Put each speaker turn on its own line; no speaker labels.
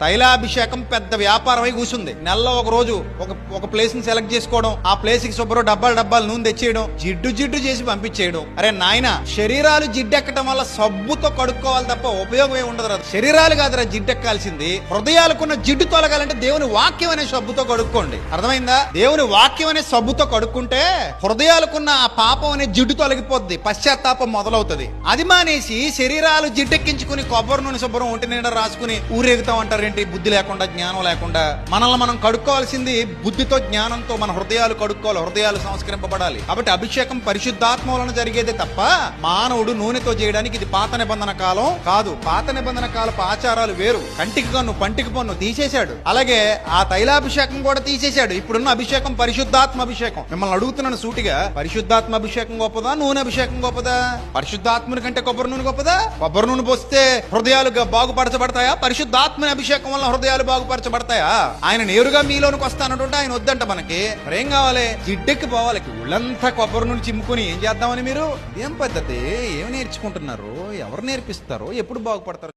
తైలాభిషేకం పెద్ద వ్యాపారమై కూర్చుంది నెలలో ఒక రోజు ఒక ఒక ప్లేస్ని సెలెక్ట్ చేసుకోవడం ఆ ప్లేస్కి శుభ్రం డబ్బాలు డబ్బాలు నూనె తెచ్చేయడం జిడ్డు జిడ్డు చేసి పంపించేయడం. అరే నాయన శరీరాలు జిడ్డెక్కడం వల్ల సబ్బుతో కడుక్కోవాలి తప్ప ఉపయోగం ఏమి ఉండదు రా శరీరాలు కాదురా జిడ్డెక్కాల్సింది. హృదయాలకున్న జిడ్డు తొలగాలంటే దేవుని వాక్యం అనే సబ్బుతో కడుక్కోండి. అర్థమైందా? దేవుని వాక్యం అనే సబ్బుతో కడుక్కుంటే హృదయాలకున్న ఆ పాపం అనే జిడ్డు తొలగిపోద్ది. పశ్చాత్తాపం మొదలవుతుంది. అది మానేసి శరీరాలు జిడ్డెక్కించుకుని కొబ్బరి నూనె శుభ్రం ఒంటి నిండా రాసుకుని ఊరేగుతాం ఏంటి? బుద్ధి లేకుండా జ్ఞానం లేకుండా. మనల్ని మనం కడుక్కోవాల్సింది బుద్ధితో జ్ఞానంతో మన హృదయాలు కడుక్కోవాలి హృదయాలు సంస్కరింపబడాలి. కాబట్టి అభిషేకం పరిశుద్ధాత్మ వలన జరిగేదే తప్ప మానవుడు నూనెతో చేయడానికి ఇది పాత నిబంధన కాలం కాదు. పాత నిబంధన కాలపు ఆచారాలు వేరు. కంటికి కన్ను పంటికి పన్ను తీసేశాడు. అలాగే ఆ తైలాభిషేకం కూడా తీసేశాడు. ఇప్పుడున్న అభిషేకం పరిశుద్ధాత్మ అభిషేకం. మిమ్మల్ని అడుగుతున్నాను సూటిగా. పరిశుద్ధాత్మ అభిషేకం గొప్పదా? నూనె అభిషేకం గొప్పదా? పరిశుద్ధాత్మని కంటే కొబ్బరి నూనె గొప్పదా? కొబ్బరి నూనె పోస్తే హృదయాలు బాగుపరచబడతాయా? పరిశుద్ధాత్మని అభిషేకం వల్ల హృదయాలు బాగుపరచబడతాయా? ఆయన నేరుగా మీలోనికి వస్తానంటుంటే ఆయన వద్దంట మనకి. మరేం కావాలి? జిడ్డెక్కి పోవాలి. ఉళ్ళంతా కొబ్బరి నుండి చిమ్ముకుని ఏం చేద్దామని మీరు? ఏం పద్ధతి? ఏం నేర్చుకుంటున్నారు? ఎవరు నేర్పిస్తారు? ఎప్పుడు బాగుపడతారు?